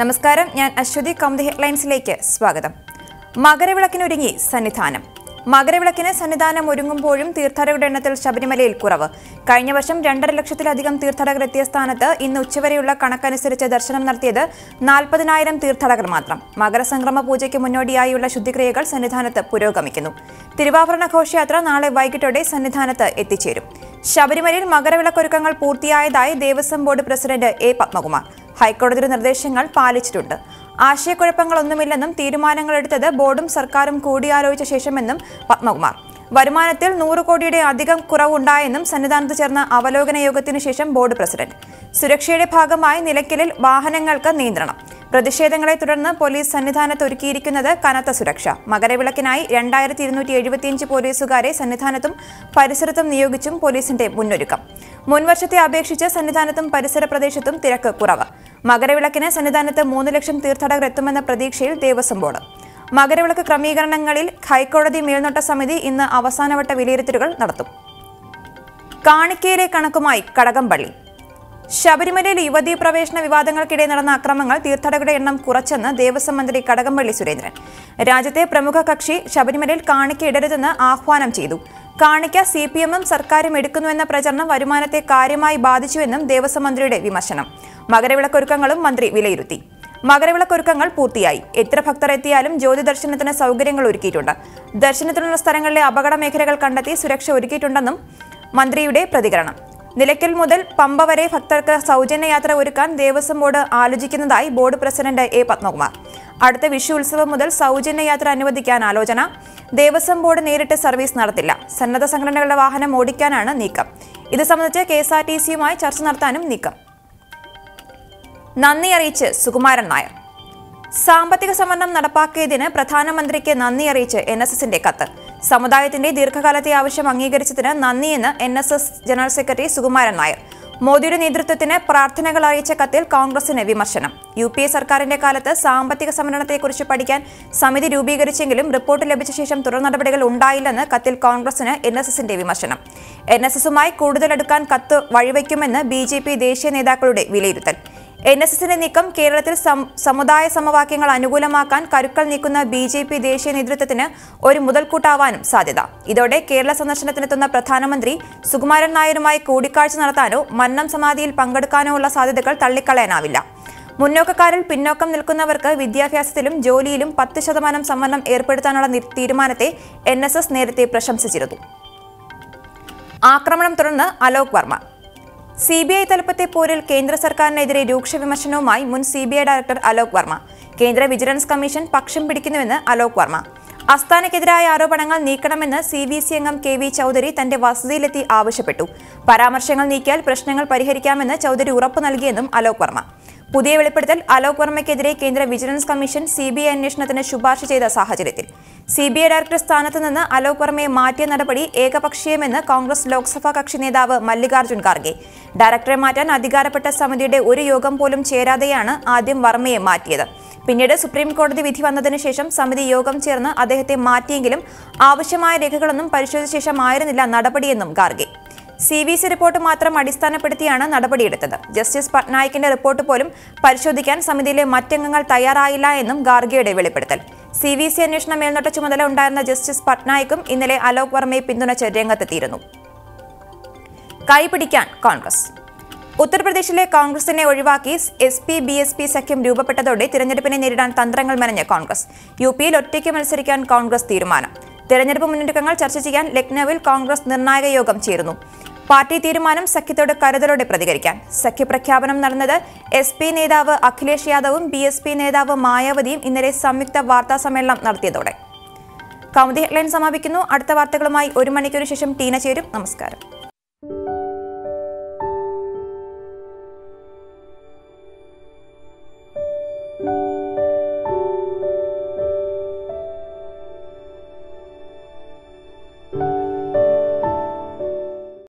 നമസ്കാരം. ഞാൻ അശ്വതി. കൗമുദി ഹെഡ്ലൈൻസിലേക്ക് സ്വാഗതം. മകരവിളക്കിനൊരുങ്ങി സന്നിധാനം. മകരവിളക്കിന് സന്നിധാനം ഒരുങ്ങുമ്പോഴും തീർത്ഥാടകരുടെ എണ്ണത്തിൽ ശബരിമലയിൽ കുറവ്. കഴിഞ്ഞ വർഷം രണ്ടര ലക്ഷത്തിലധികം തീർത്ഥാടകർ എത്തിയ സ്ഥാനത്ത് ഇന്ന് ഉച്ചവരെയുള്ള കണക്കനുസരിച്ച് ദർശനം നടത്തിയത് നാൽപ്പതിനായിരം തീർത്ഥാടകർ മാത്രം. മകരസംക്രമ പൂജയ്ക്ക് മുന്നോടിയായുള്ള ശുദ്ധിക്രിയകൾ സന്നിധാനത്ത് പുരോഗമിക്കുന്നു. തിരുവാഭരണ ഘോഷയാത്ര നാളെ വൈകിട്ടോടെ സന്നിധാനത്ത് എത്തിച്ചേരും. ശബരിമലയിൽ മകരവിളക്കൊരുക്കങ്ങൾ പൂർത്തിയായതായി Devaswom board president A. Padmakumar. ഹൈക്കോടതിയുടെ നിർദ്ദേശങ്ങൾ പാലിച്ചിട്ടുണ്ട്. ആശയക്കുഴപ്പങ്ങളൊന്നുമില്ലെന്നും തീരുമാനങ്ങളെടുത്തത് ബോർഡും സർക്കാരും കൂടിയാലോചിച്ച ശേഷമെന്നും പത്മകുമാർ. വരുമാനത്തിൽ നൂറ് കോടിയുടെ അധികം കുറവുണ്ടായെന്നും സന്നിധാനത്ത് ചേർന്ന അവലോകന യോഗത്തിനു ശേഷം ബോർഡ് പ്രസിഡന്റ്. സുരക്ഷയുടെ ഭാഗമായി നിലയ്ക്കലിൽ വാഹനങ്ങൾക്ക് നിയന്ത്രണം. പ്രതിഷേധങ്ങളെ തുടർന്ന് പോലീസ് സന്നിധാനത്ത് ഒരുക്കിയിരിക്കുന്നത് കനത്ത സുരക്ഷ. മകരവിളക്കിനായി രണ്ടായിരത്തി ഇരുന്നൂറ്റി എഴുപത്തിയഞ്ച് പോലീസുകാരെ സന്നിധാനത്തും പരിസരത്തും നിയോഗിച്ചും പോലീസിന്റെ മുന്നൊരുക്കം. മുൻവർഷത്തെ അപേക്ഷിച്ച് സന്നിധാനത്തും പരിസര പ്രദേശത്തും തിരക്ക് കുറവ്. മകരവിളക്കിന് സന്നിധാനത്ത് മൂന്ന് ലക്ഷം തീർത്ഥാടകർ എത്തുമെന്ന പ്രതീക്ഷയിൽ ദേവസ്വം ബോർഡ്. മകരവിളക്ക് ക്രമീകരണങ്ങളിൽ ഹൈക്കോടതി മേൽനോട്ട സമിതി ഇന്ന് അവസാനവട്ട വിലയിരുത്തലുകൾ നടത്തും. കാണിക്കയിലെ കണക്കുമായി കടകംപള്ളി. ശബരിമലയിൽ യുവതീ പ്രവേശന വിവാദങ്ങൾക്കിടെ നടന്ന അക്രമങ്ങൾ തീർത്ഥാടകരുടെ എണ്ണം കുറച്ചെന്ന് ദേവസ്വം മന്ത്രി കടകംപള്ളി സുരേന്ദ്രൻ. രാജ്യത്തെ പ്രമുഖ കക്ഷി ശബരിമലയിൽ കാണിക്ക ഇടരുതെന്ന് ആഹ്വാനം ചെയ്തു. കാണിക്ക സി പി എമ്മും സർക്കാരും എടുക്കുന്നുവെന്ന പ്രചരണം വരുമാനത്തെ കാര്യമായി ബാധിച്ചുവെന്നും ദേവസ്വം മന്ത്രിയുടെ വിമർശനം. മകരവിളക്കൊരുക്കങ്ങളും മന്ത്രി വിലയിരുത്തി. മകരവിളക്കൊരുക്കങ്ങൾ പൂർത്തിയായി. എത്ര ഭക്തർ എത്തിയാലും ജ്യോതി ദർശനത്തിന് സൗകര്യങ്ങൾ ഒരുക്കിയിട്ടുണ്ട്. ദർശനത്തിനുള്ള സ്ഥലങ്ങളിലെ അപകട മേഖലകൾ കണ്ടെത്തി സുരക്ഷ ഒരുക്കിയിട്ടുണ്ടെന്നും മന്ത്രിയുടെ പ്രതികരണം. നിലയ്ക്കൽ മുതൽ പമ്പ വരെ ഭക്തർക്ക് സൗജന്യ യാത്ര ഒരുക്കാൻ ദേവസ്വം ബോർഡ് ആലോചിക്കുന്നതായി ബോർഡ് പ്രസിഡന്റ് എ പത്മകുമാർ. അടുത്ത വിഷു ഉത്സവം മുതൽ സൗജന്യ യാത്ര അനുവദിക്കാൻ ആലോചന. ദേവസ്വം ബോർഡ് നേരിട്ട് സർവീസ് നടത്തില്ല. സന്നദ്ധ സംഘടനകളുടെ വാഹനം ഓടിക്കാനാണ് നീക്കം. ഇത് സംബന്ധിച്ച് കെ എസ് ആർ ടി സിയുമായി ചർച്ച നടത്താനും നീക്കം. നന്ദി അറിയിച്ച് സുകുമാരൻ നായർ. സാമ്പത്തിക സംവരണം നടപ്പാക്കിയതിന് പ്രധാനമന്ത്രിക്ക് നന്ദി അറിയിച്ച് എൻ എസ് എസിന്റെ കത്ത്. സമുദായത്തിന്റെ ദീർഘകാലത്തെ ആവശ്യം അംഗീകരിച്ചതിന് നന്ദിയെന്ന് N S S general secretary Sukumaran Nair. മോദിയുടെ നേതൃത്വത്തിന് പ്രാർത്ഥനകൾ അറിയിച്ച കത്തിൽ കോൺഗ്രസിന് വിമർശനം. യു പി എ സർക്കാരിന്റെ കാലത്ത് സാമ്പത്തിക സംവരണത്തെക്കുറിച്ച് പഠിക്കാൻ സമിതി രൂപീകരിച്ചെങ്കിലും റിപ്പോർട്ട് ലഭിച്ച ശേഷം തുടർ നടപടികൾ ഉണ്ടായില്ലെന്ന് കത്തിൽ കോൺഗ്രസിന് എൻ എസ് എസിന്റെ വിമർശനം. എൻ എസ് എസുമായി കൂടുതൽ അടുക്കാൻ കത്ത് വഴിവെക്കുമെന്ന് ബി ജെ പി ദേശീയ നേതാക്കളുടെ വിലയിരുത്തൽ. എൻ എസ് എസിന്റെ നീക്കം കേരളത്തിൽ സമുദായ സമവാക്യങ്ങൾ അനുകൂലമാക്കാൻ കരുക്കൾ നീക്കുന്ന ബി ജെ പി ദേശീയ നേതൃത്വത്തിന് ഒരു മുതൽക്കൂട്ടാവാനും സാധ്യത. ഇതോടെ കേരള സന്ദർശനത്തിനെത്തുന്ന പ്രധാനമന്ത്രി സുകുമാരൻ നായരുമായി കൂടിക്കാഴ്ച നടത്താനോ മന്നം സമാധിയിൽ പങ്കെടുക്കാനോ ഉള്ള സാധ്യതകൾ തള്ളിക്കളയാനാവില്ല. മുന്നോക്കക്കാരിൽ പിന്നോക്കം നിൽക്കുന്നവർക്ക് വിദ്യാഭ്യാസത്തിലും ജോലിയിലും പത്ത് ശതമാനം സംവരണം ഏർപ്പെടുത്താനുള്ള തീരുമാനത്തെ എൻ നേരത്തെ പ്രശംസിച്ചിരുന്നു. ആക്രമണം തുടർന്ന് Alok Varma. C B I തലപ്പത്തെ പോരിൽ കേന്ദ്ര സർക്കാരിനെതിരെ രൂക്ഷ വിമർശനവുമായി മുൻ C B I director Alok Varma. കേന്ദ്ര വിജിലൻസ് കമ്മീഷൻ പക്ഷം പിടിക്കുന്നുവെന്ന് അലോക് വർമ്മ. അസ്ഥാനയ്ക്കെതിരായ ആരോപണങ്ങൾ നീക്കണമെന്ന് സി ബി സി അംഗം കെ വി ചൌധരി തന്റെ വസതിയിലെത്തി ആവശ്യപ്പെട്ടു. പരാമർശങ്ങൾ നീക്കിയാൽ പ്രശ്നങ്ങൾ പരിഹരിക്കാമെന്ന് ചൌധരി ഉറപ്പു നൽകിയെന്നും അലോക് വർമ്മ. പുതിയ വെളിപ്പെടുത്തൽ അലോക് വർമ്മയ്ക്കെതിരെ കേന്ദ്ര vigilance commission C B I അന്വേഷണത്തിന് ശുപാർശ ചെയ്ത സാഹചര്യത്തിൽ. സി ബി ഐ ഡയറക്ടർ സ്ഥാനത്ത് നിന്ന് അലോക് വർമ്മയെ മാറ്റിയ നടപടി ഏകപക്ഷീയമെന്ന് കോൺഗ്രസ് ലോക്സഭാ കക്ഷി നേതാവ് മല്ലികാർജുൻ ഖാർഗെ. ഡയറക്ടറെ മാറ്റാൻ അധികാരപ്പെട്ട സമിതിയുടെ ഒരു യോഗം പോലും ചേരാതെയാണ് ആദ്യം വർമ്മയെ മാറ്റിയത്. പിന്നീട് സുപ്രീം കോടതി വിധി വന്നതിന് ശേഷം സമിതി യോഗം ചേർന്ന് അദ്ദേഹത്തെ മാറ്റിയെങ്കിലും ആവശ്യമായ രേഖകളൊന്നും പരിശോധിച്ച ശേഷമായിരുന്നില്ല നടപടിയെന്നും Kharge. C V C report മാത്രം അടിസ്ഥാനപ്പെടുത്തിയാണ് നടപടിയെടുത്തത്. ജസ്റ്റിസ് പട്നായിക്കിന്റെ റിപ്പോർട്ട് പോലും പരിശോധിക്കാൻ സമിതിയിലെ മറ്റംഗങ്ങൾ തയ്യാറായില്ല എന്നും ഗാർഗയുടെ വെളിപ്പെടുത്തൽ. സി വി സി അന്വേഷണ മേൽനോട്ട ചുമതല ഉണ്ടായിരുന്ന ജസ്റ്റിസ് പട്നായിക്കും ഇന്നലെ അലോക് വർമ്മയെ പിന്തുണച്ച് രംഗത്തെത്തിയിരുന്നു. കൈപിടിക്കാൻ കോൺഗ്രസ്. ഉത്തർപ്രദേശിലെ കോൺഗ്രസിനെ ഒഴിവാക്കി S P B S P സഖ്യം രൂപപ്പെട്ടതോടെ തിരഞ്ഞെടുപ്പിനെ നേരിടാൻ തന്ത്രങ്ങൾ മെനഞ്ഞ കോൺഗ്രസ്. യു പിയിൽ ഒറ്റയ്ക്ക് മത്സരിക്കാൻ കോൺഗ്രസ് തീരുമാനം. തിരഞ്ഞെടുപ്പ് മുന്നൊരുക്കങ്ങൾ ചർച്ച ചെയ്യാൻ ലക്നൌവിൽ കോൺഗ്രസ് നിർണായക യോഗം ചേരുന്നു. പാർട്ടി തീരുമാനം സഖ്യത്തോട് കരുതലോടെ പ്രതികരിക്കാൻ. സഖ്യപ്രഖ്യാപനം നടന്നത് എസ് പി നേതാവ് അഖിലേഷ് യാദവും ബി എസ് പി നേതാവ് മായാവതിയും ഇന്നലെ സംയുക്ത വാർത്താ സമ്മേളനം നടത്തിയതോടെ. കൗമുദി ഹെഡ്ലൈൻ സമാപിക്കുന്നു. അടുത്ത വാർത്തകളുമായി ഒരു മണിക്കൂർ ശേഷം ടീന ചേരും. നമസ്കാരം.